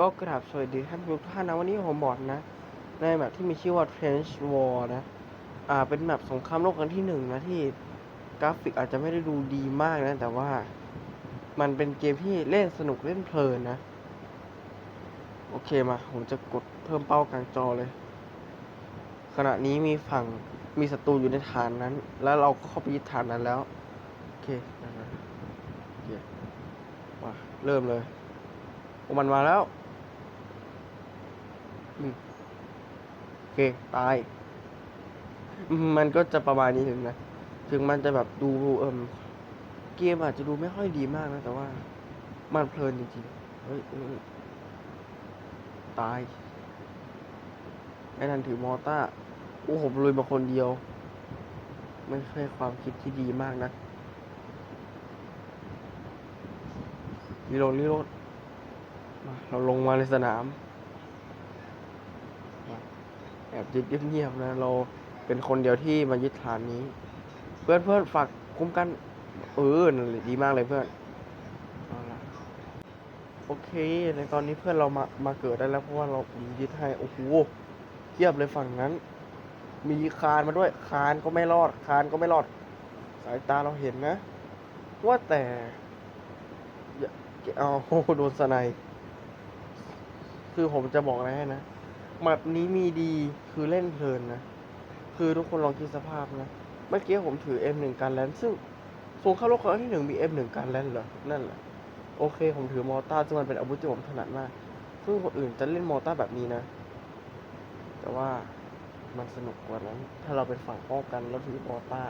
ก็กราบสวัสดีท่านทุกท่านนะวันนี้ผมบอดนะ ในแบบที่มีชื่อว่า Trench War นะ อ่าเป็นแบบสงครามโลกครั้งที่หนึ่งนะที่กราฟิกอาจจะไม่ได้ดูดีมากนะ แต่ว่ามันเป็นเกมที่เล่นสนุกเล่นเพลินนะ โอเคมา ผมจะกดเพิ่มเป้ากลางจอเลย ขณะนี้มีฝั่งมีศัตรูอยู่ในฐานนั้น แล้วเราก็เข้าไปยึดฐานนั้นแล้ว โอเคนะโอเคมาเริ่มเลยมันมาแล้ว อืมโอเค ตาย มันก็จะประมาณนี้ถึงนะ ถึงมันจะแบบดูเอิมเกมอาจจะดูไม่ค่อยดีมากนะ แต่ว่า มันเพลินจริงๆ เฮ้ยตาย ไอ้นั่นถือมอต้า โอ้ผมลุยมาคนเดียว ไม่ใช่ความคิดที่ดีมากนะรีโหลดรีโหลดมาเราลงมาในสนาม แอบยึดเงียบๆนะ เราเป็นคนเดียวที่มายึดฐานนี้ เพื่อนเพื่อนฝากคุ้มกัน เออดีมากเลยเพื่อนโอเค ในตอนนี้เพื่อนเรามามาเกิดได้แล้วเพราะว่าเราผมยึดให้โอ้โหเทียบเลยฝั่งนั้น มีคานมาด้วยคานก็ไม่รอดคานก็ไม่รอด สายตาเราเห็นนะ ว่าแต่เอาโดนสไนคือผมจะบอกอะไรให้นะ แมปนี้มีดีคือเล่นเพลินนะ คือทุกคนลองคิดสภาพนะ เมื่อกี้ผมถือ M1 การแลนด์ซึ่งสงครามโลกครั้งที่หนึ่งมี M1 การแลนด์เหรอ นั่นแหละ โอเค ผมถือมอต้าซึ่งมันเป็นอาวุธที่ผมถนัดมาก ซึ่งคนอื่นจะเล่นมอต้าแบบนี้นะ แต่ว่ามันสนุกกว่านั้น ถ้าเราเป็นฝั่งป้องกันแล้วถือมอต้า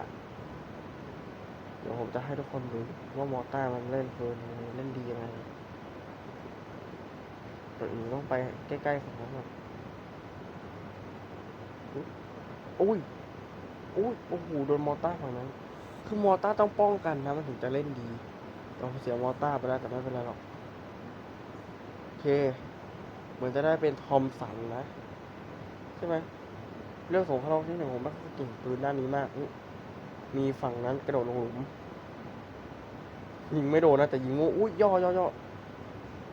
เดี๋ยวผมจะให้ทุกคนดูว่ามอต้ามันเล่นเพลินเล่นดียังไงก่อนอื่นต้องไปใกล้ๆฝั่งนั้น อุ้ยอุ้ยโอ้โหโดนมอต้าฝั่งนั้น คือมอต้าต้องป้องกันนะมันถึงจะเล่นดีเราเสียมอต้าไปแล้วแต่ไม่เป็นไรหรอก โอเค เหมือนจะได้เป็นทอมสันนะ ใช่ไหม เรื่องสงครามที่หนึ่งผมไม่ค่อยเก่งปืนด้านนี้มาก มีฝั่งนั้นกระโดดลงหลุม ยิงไม่โดนนะแต่ยิงงูอุ้ยย่อย่อย่อ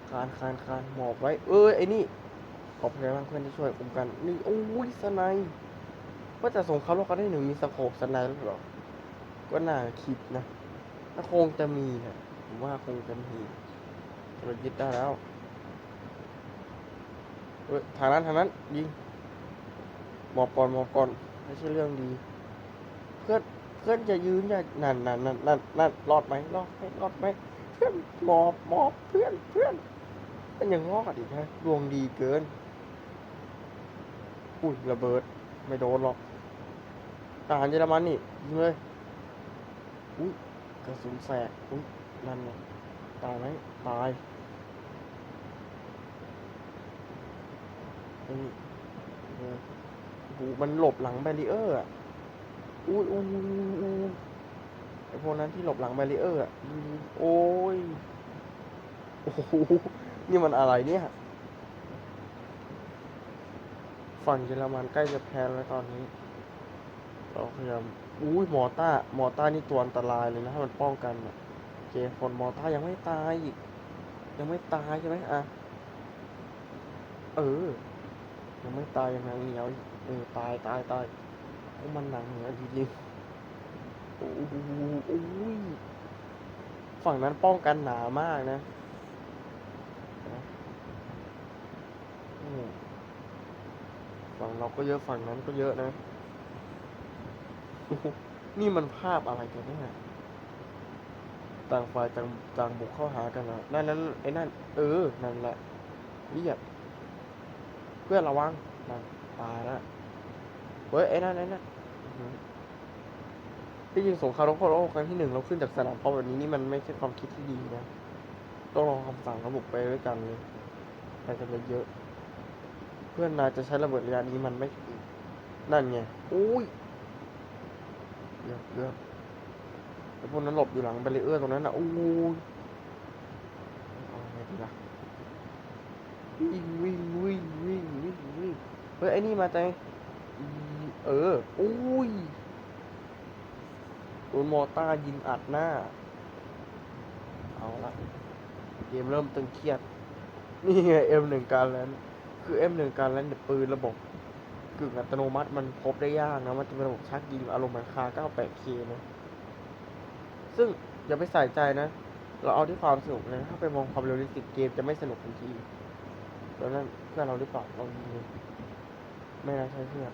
คานคานคานหมอบไว้ เอ้ยไอ้นี่ ขอบคุณมากเพื่อนที่ช่วยคุมกันนี่โอ้ยสไนป์ว่าจะส่งคราโลกครั้หนึ่งมีสโคปสไนหรือเปล่าก็น่าคิดนะถ้าคงจะมีนะผมว่าคงจะมีเรายึดได้แล้วเฮ้ยทางนั้นทางนั้นยิงหมอบก่อนหมอบก่อนไม่ใช่เรื่องดี เพื่อนเพื่อนจะยืนอย่านั่นนั่นนั่นนั่นนั่นรอดไหมรอดไหมรอดไหมเพื่อนหมอบหมอบเพื่อนเพื่อนมันยังรอดอีกนะดวงดีเกิน อุ้ยระเบิด ไม่โดนหรอกทหารเยอรมันนี่ยิงเลยอุ้ยกระสุนแสกอุ้ยนั่นไงตายไหมตายเฮ้ยเออโอ้โหมันหลบหลังแบรีเออร์อะอุ้ยอุ้ยอุ้ยอุ้ยไอพวกนั้นที่หลบหลังแบรีเออร์อะโอ้ยโอ้โหนี่มันอะไรเนี่ย ฝั่งเยอรมันใกล้จะแพ้แล้วตอนนี้ เราพยายามอุ้ยมอต้ามอต้านี่ตัวอันตรายเลยนะถ้ามันป้องกันอะโอเคคนมอต้ายังไม่ตายอีก ยังไม่ตายใช่ไหมอะ เออ ยังไม่ตายยังหนังเหนียวอีกเออตายตายตายโอ้มันหนังเหนือจริงๆโอ้โหโอ้ยฝั่งนั้นป้องกันหนามากนะอืม ฝั่งเราก็เยอะฝั่งนั้นก็เยอะนะ นี่มันภาพอะไรกันเนี่ยต่างฝ่ายต่างต่างบุกเข้าหากันนะนั่นนั้นไอ้นั่น เออ นั่นแหละเรียบเพื่อระวังนั่นตายล้วเฮ้ยไอ้นั่นไอ้นั่นที่จริงสงครามโลกโลกครั้งที่หนึ่งเราขึ้นจากสนามเพราะแบบนี้นี่มันไม่ใช่ความคิดที่ดีนะ ต้องรอคำสั่งระบุไปด้วยกันเลยไปกันเยอะ พื่อนนายจะใช้ระเบิดระยะนี้มันไม่ถึงนั่นไงอุ้ยเกือบเกือบไอ้พวกนั้นหลบอยู่หลังแบรีเออร์ตรงนั้นนะอู้ยเอาไงดีล่ะวิ่งวิ่งวิ่งวิ่งวิ่งวิ่งเฮ้ยไอ้นี่มาใจอีเอออุ้ยโดนมอต้ายิงอัดหน้า เอาละเกมเริ่มตึงเครียด นี่ไง M1 การแลนด์ คือ M1 การแลนด์เนี่ยปืนระบบกึ่งอัตโนมัติมันพบได้ยากนะ มันจะเป็นระบบชักยิงอารมณ์มือนคา 98K นะซึ่งอย่าไปใส่ใจนะ เราเอาที่ความสนุกนะ ถ้าไปมองความเร็วลิสิกเกมจะไม่สนุกทันทีแล้วนั่นเพื่อเราหรือเปล่าลองดูไม่น่าใช่เพื่อน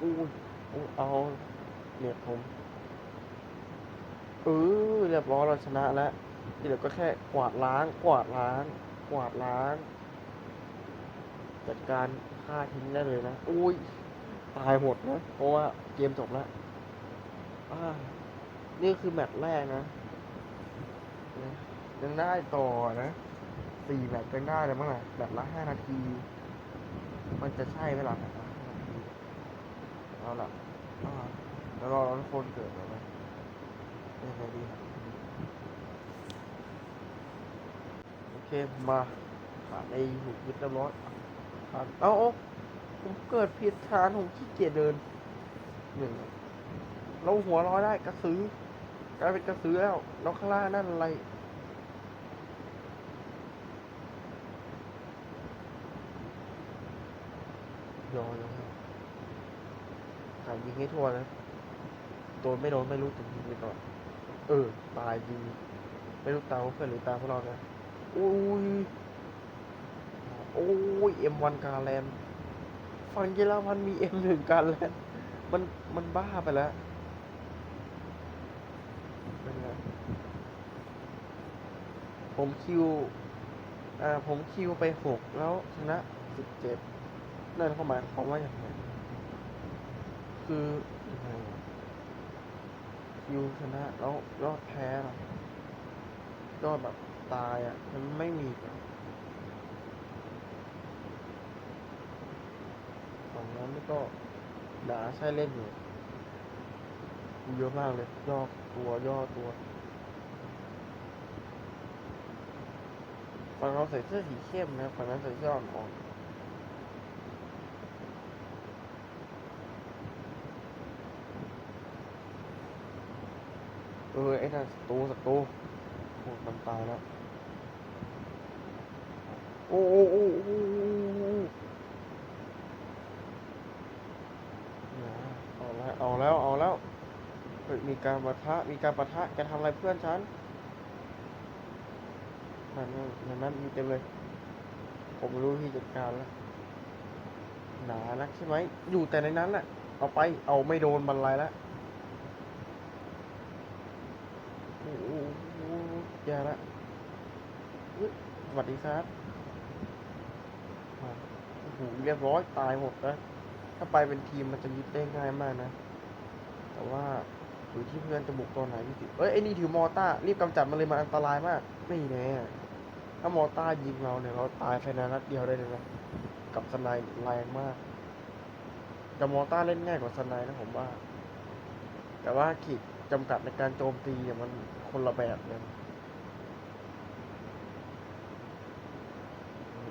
อู้ยอู้เอาเนี่ยผมเออเรียบร้อยเราชนะแล้วที่เหลือก็แค่กวาดล้างกวาดล้าง กวาดล้างจัดการฆ่าทิ้งได้เลยนะอุ้ยตายหมดนะ เพราะว่าเกมจบแล้วนี่คือแมตช์แรกนะ ยังได้ต่อนะสี่แมตช์ยังได้เลยมั้งล่ะแบบละห้านาที มันจะใช่ไหมล่ะแบบละห้านาทีเอาล่ะแล้วรอคนเกิดแล้วนะยังไงดีครับ โอ เค มาผ่านในหูยึดเรียบร้อยผ่านเอาอาผมเกิดผิดทางผมขี้เกียจเดินหนึ่งเราหัวร้อยได้กระสือกลายเป็นกระสือแล้วแล้วข้างล่างนั่นอะไรยอยอหายิงให้ทั่วนะโดนไม่โดนไม่รู้แต่ยิงไปก่อน เออ ตายยิงไม่รู้ตาเพื่อนหรือตาพวกเรานะ อุ้ย โอ้ย M1 การแลนด์ฟังเยอรมันมี M1 การแลนมัน มันบ้าไปแล้วผมคิว อ่า ผมคิวไปหกแล้วชนะสิบเจ็ดนั่นเขาหมายความว่าอย่างไรคือยังไงคิวชนะแล้วยอดแพ้หรอก็แบบ ตายอะ มันไม่มีของนั้นนี่ก็ด่าใช่เล่นอยู่มีเยอะมากเลย ย่อตัวย่อตัวฝั่งเราใส่เสื้อสีเข้มนะฝั่งนั้นใส่เสื้ออ่อนๆเออไอ้นั่นศัตรูศัตรูโอ้มันตายแล้ว โอ้โอ้โอ้โอ้เอาแล้วเอาแล้วเอาแล้วมีการปะทะมีการปะทะแกทำอะไรเพื่อนฉันนั่นนั่นนั่นมีเต็มเลย ผมรู้ที่จัดการแล้วหนานักใช่ไหม อยู่แต่ในนั้นแหละเอาไป เอาไม่โดนบันไลแล้วโอ้โหแย่ละสวัสดีครับ หเรียบร้อยตายหมดนะถ้าไปเป็นทีมมันจะยึดได้ง่ายมากนะ แต่ว่าอยู่ที่เพื่อนจะบุกตอนไหนพี่สิเอ้ยไอ้นี่ถือมอต้ารีบกำจัดมันเลยมันอันตรายมาก ไม่แน่ถ้ามอต้ายิงเราเนี่ยเราตายภายในนัดเดียวได้เลยนะกับสไนด์แรงมากแต่มอต้าเล่นง่ายกว่าสไนด์นะผมว่า แต่ว่าขีดจำกัดในการโจมตีเนี่ยมันคนละแบบเลย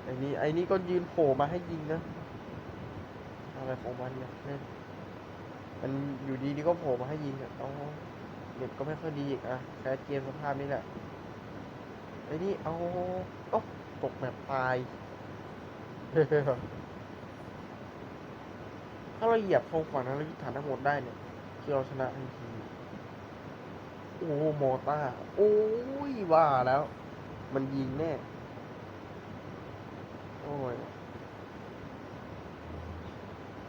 ไอ้นี่ไอ้นี่ก็ยืนโผล่มาให้ยิงนะอะไรของมันเนี่ยเล่นมันอยู่ดีนี่ก็โผล่มาให้ยิงอะเอาเน็ตก็ไม่ค่อยดีอีกอะแค่เกมสภาพนี้แหละไอ้นี่เอาเอ้ตกแบบตายถ้าเราเหยียบธงฝั่งนั้นเรายึดฐานทั้งหมดได้เนี่ยคือเราชนะทันทีโอ้โมต้า โอ้ยว่าแล้ว มันยิงแน่ โอ้ย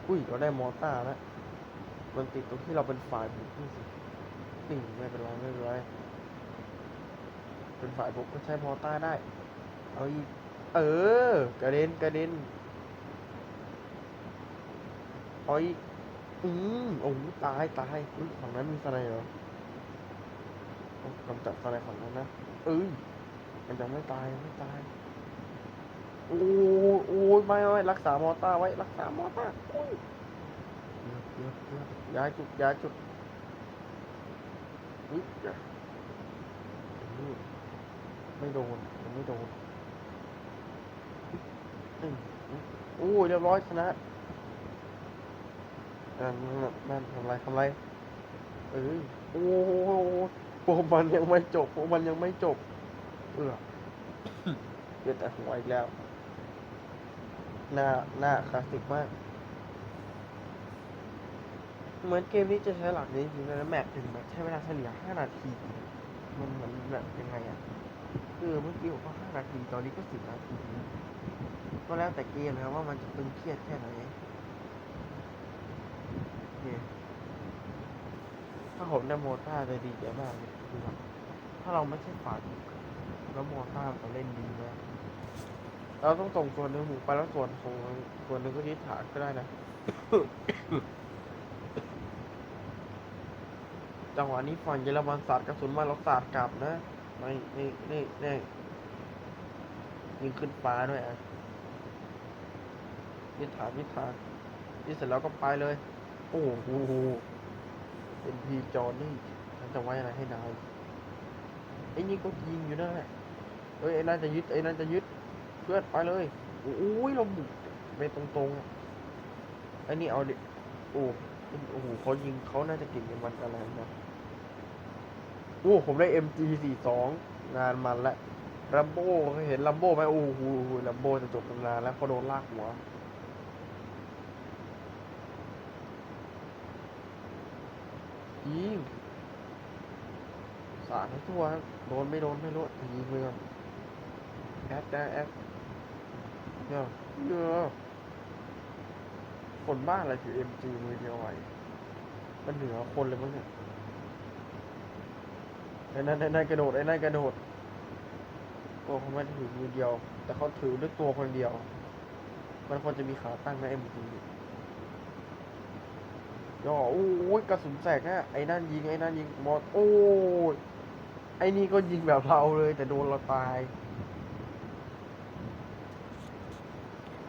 อุ้ย เราได้มอต้าแล้ว มันติดตรงที่เราเป็นฝ่ายบุกนี่สินี่ไม่เป็นไรไม่เป็นไร เป็นฝ่ายบุกก็ใช้มอต้าได้ เอาอีก เออ กระเด็นกระเด็นเอาอีก อืมโอ้ตายตายอุ้ยฝั่งนั้นมีสไนเหรอกำจัดสไนฝั่งนั้นนะเอ้ยมันยังไม่ตายไม่ตาย โอ้ยโอ้ยไม่ไม่รักษามอต้าไว้ รักษามอต้าโอ้ยเกือบเกือบเกือบย้ายจุดย้ายจุดอุ๊ยอย่าอืมไม่โดนยังไม่โดนอืมอืมโอ้ยเรียบร้อยชนะนั่นนั่นนั่นทำไรทำไรเอ้ยโอ้โหพวกมันยังไม่จบพวกมันยังไม่จบ เออลือแต่หัวอีกแล้ว หน้าหน้าคลาสสิกมาก เหมือนเกมนี้จะใช้หลักนี้จริงๆนะแมปถึงแบบใช้เวลาเฉลี่ย5นาที มันเหมือนแบบยังไงอะ คือเมื่อกี้ผมก็5นาที ตอนนี้ก็10นาที ก็แล้วแต่เกมนะครับว่ามันจะตึงเครียดแค่ไหนโอเคถ้าผมได้โมต้าจะดีใจมากเลยคือแบบถ้าเราไม่ใช่ฝันแล้วโมต้าจะเล่นดีมาก เราต้องส่งส่วนหนึ่งหมูไปแล้วส่วนของส่วนหนึ่งก็ทิศฐานก็ได้นะ จังหวะนี้ฝั่งเยอรมันสาดกระสุนมาเราสาดกลับนะไม่นี่นี่นี่ยิงขึ้นฟ้าด้วยอะยิงฐานยิงฐานยิงเสร็จแล้วก็ไปเลย โอ้โหเป็นพีจอนี่ฉันจะไว้อะไรให้นายไอ้นี่ก็ยิงอยู่นั่นแหละเอ้ยไอ้นั่นจะยึดไอ้นั่นจะยึด เพื่อนไปเลยโอ้ยเราบุกไปตรงๆอะไอ้นี่เอาดิโอ้โอ้โหเขายิงเขาน่าจะเก่งในวันอะไรนะโอ้ผมได้ MG42 งานมันละลัมโบ้เคยเห็นลัมโบ้ไหมโอ้โหลัมโบ้จะจบตำนานแล้วเขาโดนลากหัวยิงสาดให้ทั่วโดนไม่โดนไม่รู้ยิงไปก่อนแอดแอดแอด เดี๋ยเยวคนบ้าอะไรถือ MG มือเดียวไหวมันเหนือคนเลยมั้งเนี่ยไอ้นั่นไอ้นั่นกระโดดไอ้นั่นกระโดดโอ้เขาไม่ถือมือเดียว แต่เขาถือด้วยตัวคนเดียว มันควรจะมีขาตั้งนะ MG ย่อโอ้ยกระสุนแสกนะไอ้นั่นยิงไอ้นั่นยิงหมดโอ้ยไอ้นี่ก็ยิงแบบเราเลย แต่โดนเราตาย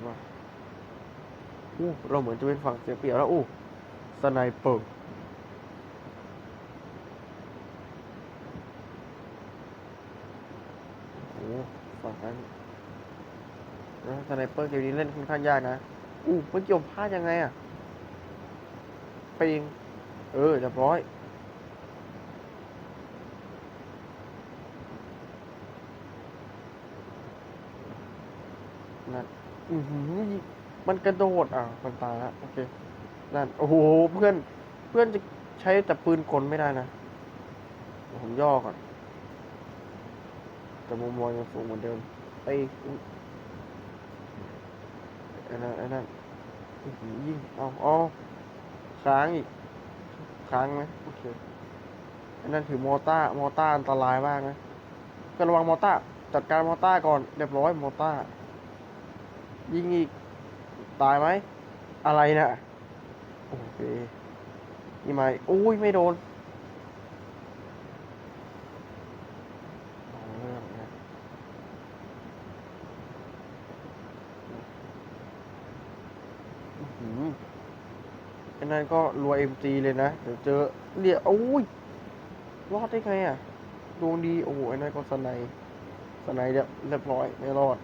มา อู้เราเหมือนจะเป็นฝั่งเสียเปรียบแล้วอู้สไนเปอร์โอ้ฝั่งนั้นแล้วสไนเปอร์เกมนี้เล่นค่อนข้างยากนะอู้เมื่อกี้ผมพลาดยังไงอะปเองเออเรียบร้อยนั่นอือหือ มันกระโดดอะมันตายละโอเคนั่นโอ้โหเพื่อนเพื่อนจะใช้แต่ปืนกลไม่ได้นะผมย่อก่อนแต่มุมมองยังสูงเหมือนเดิมไปอุ๊ยไอ้นั่นไอ้นั่นยิงเอาเอาค้างอีกค้างไหมโอเคไอันนั้นถือมอต้ามอต้าอันตรายมากนะก็ระวังมอต้าจัดการมอต้าก่อนเรียบร้อยมอต้ายิงอีก ตายไหม อะไรนะ่ะ โอเคนี่ไหมอุ้ย ไม่โดนอันนั้นก็รัวเอ็มจีเลยนะ เดี๋ยวเจอเรียโอ้ย รอดได้ไงอะดวงดี โอ้โหอันนั้นก็สไนสไนเรียบเรียบร้อย ไม่รอด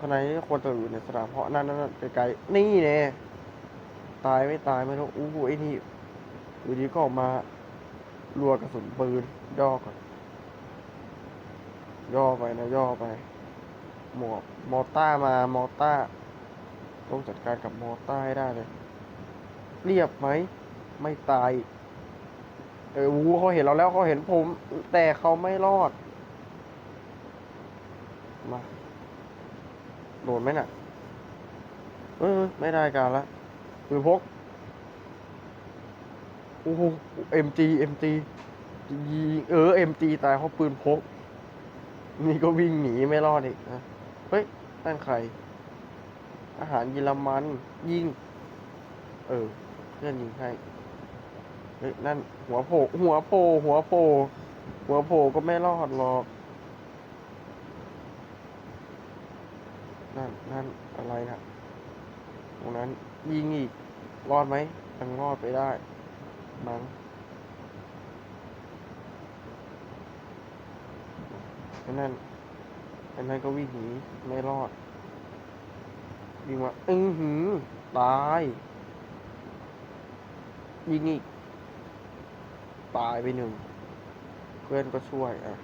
สไนด์นี่ควรจะอยู่ในสนามเพราะนั่นนั่นนั่นไกลๆนี่แน่ตายไม่ตายไม่รู้อู้หูไอ้นี่อยู่ดีก็ออกมารัวกระสุนปืนย่อก่อนย่อไปนะย่อไป หมวกมอต้ามามอต้า ต้องจัดการกับมอต้าให้ได้เลย เรียบไหม ไม่ตาย เออวูเขาเห็นเราแล้วเขาเห็นผม แต่เขาไม่รอด มา โดนไหมน่ะ เออ ไม่ได้การละปืนพกโอ้โหเอ็มจีเอ็มจียิงเออเอ็มจีตายเพราะปืนพก นี่ก็วิ่งหนีไม่รอดอีกนะเฮ้ยนั่นใคร อาหารเยอรมัน ยิง เออ เพื่อนยิงให้เฮ้ยนั่นหัวโผล่หัวโผล่หัวโผล่หัวโผล่ก็ไม่รอดหรอก นั่นนั่นอะไรนะตรงนั้นยิงอีก รอดไหมยังรอดไปได้ มั้งไอ้นั่นไอ้นั่นก็วิ่งหนีไม่รอดยิงมาอือหือ ตาย ยิงอีก ตายไปหนึ่ง เพื่อนก็ช่วยอะ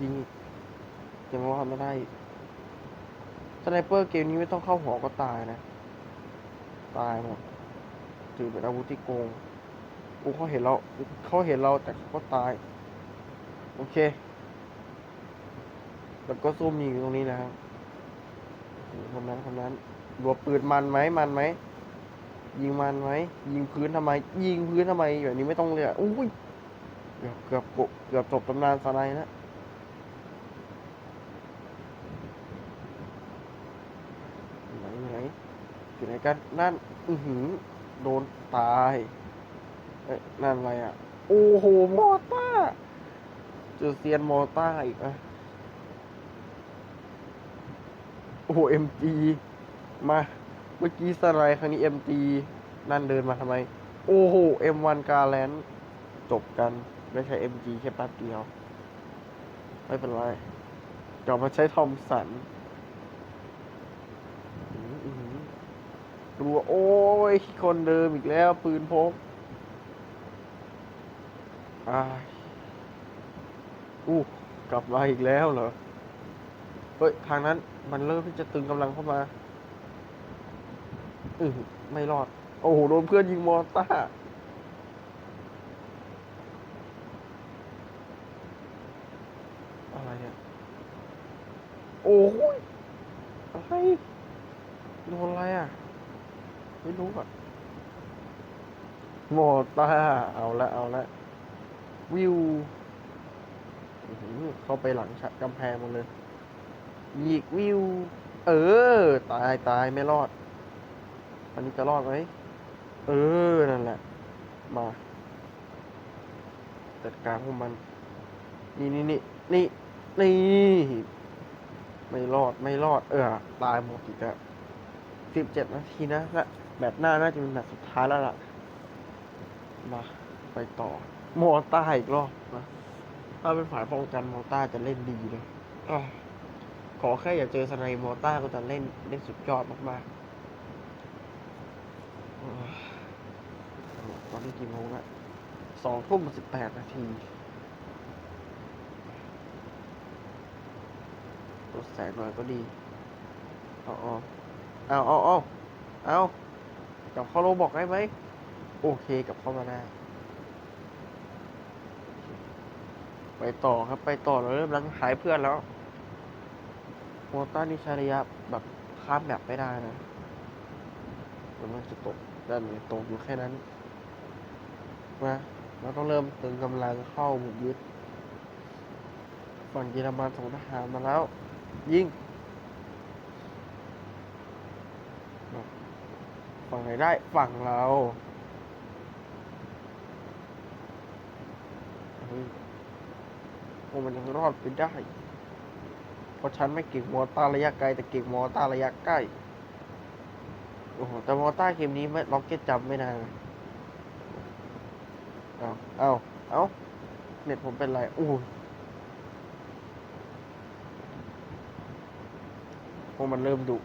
ยิงอีกยังรอดไม่ได้ สไนเปอร์เกมนี้ไม่ต้องเข้าหัวก็ตายนะ ตายหมดถือเป็นอาวุธที่โกงกูเขาเห็นเราเขาเห็นเราแต่เขาก็ตาย โอเค แล้วก็ซุ่มยิงอยู่ตรงนี้นะครับทำนั้นทำนั้นรัวปืนมันไหมมันไหมยิงมันไหมยิงพื้นทำไม ยิงพื้นทำไมแบบนี้ไม่ต้องเลยอะอุ้ยเกือบเกือบเกือบจบตำนานสไนด์นะไหนไหน อยู่ไหนกันนั่น อือหือ โดนตาย เอ้ยนั่นอะไรอะ โอ้โห มอต้าเจอเซียนมอต้าอีกอะ โอ้โห MG มา เมื่อกี้สไลด์ครั้งนี้ MG นั่นเดินมาทำไม โอ้โห M1 กาแลนจบกัน ไม่ใช่ MG แค่แป๊บเดียว ไม่เป็นไรกลับมาใช้ทอมสันอื้อหือ รัวโอ้ยคนเดิมอีกแล้ว ปืนพกอาอู้กลับมาอีกแล้วเหรอ เฮ้ย ทางนั้นมันเริ่มที่จะตึงกำลังเข้ามา อือไม่รอด โอ้โห โดนเพื่อนยิงมอร์ต้าร์อะไรเนี่ย โอ้ยอะไรโดนอะไรอะ ไม่รู้อะมตาเอาละเอาละวิวเข้าไปหลังฉะกำแพงหมันเลยยิกวิว เออ ตายตายไม่รอด อันนี้จะรอดไหมเออ นั่นแหละ มาจัดการพวกมัน นี่นี่นี่นี่นี่ไม่รอดไม่รอด เออ ตายหมดอีกแล้วสิบเจ็ดนาทีนะและ แบบหน้าน่าจะเป็นแบบสุดท้ายแล้วล่ะ มาไปต่อ มอต้าอีกรอบนะ ถ้าเป็นฝ่ายป้องกันมอต้าจะเล่นดีเลยอขอแค่อย่าเจอสไนมอต้าก็จะเล่นเล่นสุดยอดมากๆตอนนี้กี่โมงละสองทุ่มสิบแปดนาทีลดแสงหน่อยก็ดีอาเอาเอาเอาเอาเอา กับเข้าโลบอกได้ไหม โอเคกับเข้ามาได้ไปต่อครับไปต่อเราเริ่มลังหายเพื่อนแล้วโมต้านิชาระยะแบบข้ามแบบไม่ได้นะมันมันจะตกด้านนี้ตกอยู่แค่นั้นมาเราต้องเริ่มตึงกำลังเข้าบุกยึดฝั่งเยอรมันส่งทหารมาแล้ว ยิงมา ฝั่งไหนได้ฝั่งเราโอ้มันยังรอดไปได้ เพราะฉันไม่เก่งมอต้าระยะไกล แต่เก่งมอต้าระยะใกล้ โอ้โห แต่มอต้าเกมนี้ไม่ล็อกเก็ตจำไม่นานเอาเอาเอาเน็ตผมเป็นไรอู้พวกมันเริ่มดุ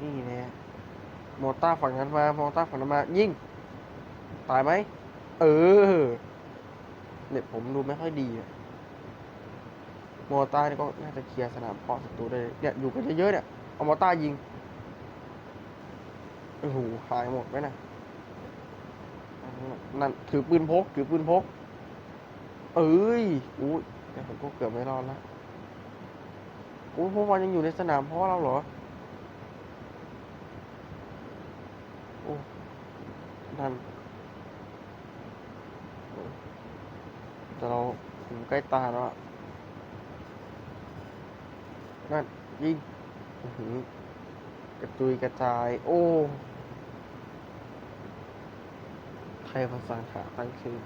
นี่แน่ มอต้าฝั่งนั้นมามอต้าฝั่งนั้นมา ยิง ตายไหม เออ เน็ตผมดูไม่ค่อยดีอะมอต้านี่ก็น่าจะเคลียร์สนามเพาะศัตรูได้ เนี่ยอยู่กันเยอะๆเนี่ย เอามอต้ายิง โอ้โหหายหมดไหมนะนั่นถือปืนพก ถือปืนพก เอ้ยอุ้ยแต่ผมก็เกือบไม่รอดละอุ้ยพวกมันยังอยู่ในสนามเพาะเราเหรอ โอ้ นั่นแต่เราถึงใกล้ตาแล้วนั่นยิงกระจุยกระจาย โอ้ ใครมาสั่งขาตั้งชื่อ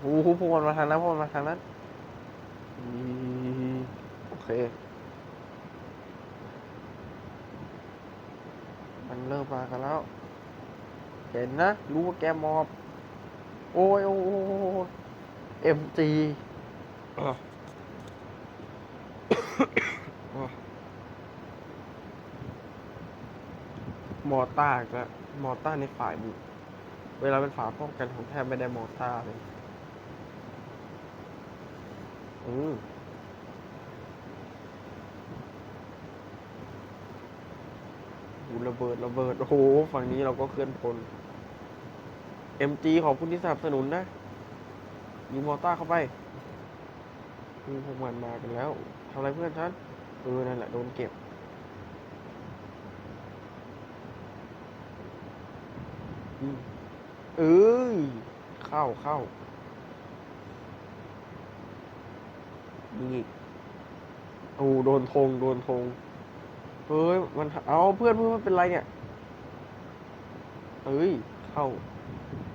โอ้โหพวกมันมาทางนั้นพวกมันมาทางนั้นโอเค มัน เริ่มมากันแล้ว เห็นนะ รู้ว่าแกมอบ โอ้ยโอ้ยเอ็มจีมอต้าก็มอต้าในฝ่ายบุกเวลาเป็นฝ่ายป้องกันของแทบไม่ได้มอต้าเลย อืมโอ้โห ระเบิดระเบิด โอ้โห ฝั่งนี้เราก็เคลื่อนพล MG ขอบคุณที่สนับสนุนนะยิงมอต้าเข้าไปอืมพวกมันมากันแล้วทำอะไรเพื่อนฉันเออนั่นแหละโดนเก็บอเอ้ยเข้าเข้ายิงอีกโอ้โดนธงโดนธง เฮ้ย มัน เอาเพื่อนเพื่อนมันเป็นไรเนี่ยเอ้ย เข้า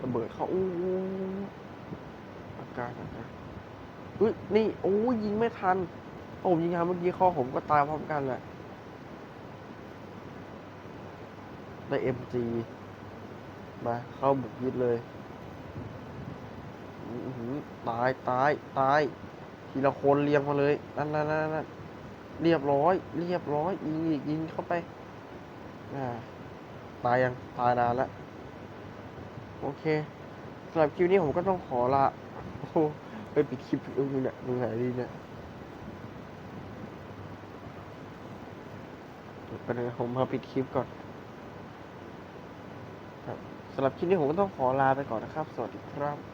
ระเบิดเข้าอู้อากาศอากาศเฮ้ย นี่ โอ้ยยิงไม่ทันโอ้ผมยิงทันเมื่อกี้ข้อผมก็ตายพร้อมกันแหละได้ MG มาเข้าบุกยึดเลยตายตายตาย ทีละคนเรียงมาเลย นั่นนั่นนั่นนั่น เรียบร้อย เรียบร้อยยิงอีกยิงเข้าไปอ่าตายยังตายนานแล้วโอเคสำหรับคลิปนี้ผมก็ต้องขอลาโอ้โหไปปิดคลิปอือเนี่ยมึงไหนดีเนี่ยไปเลยผมมาปิดคลิปก่อนครับสำหรับคลิปนี้ผมก็ต้องขอลาไปก่อนนะครับ สวัสดีครับ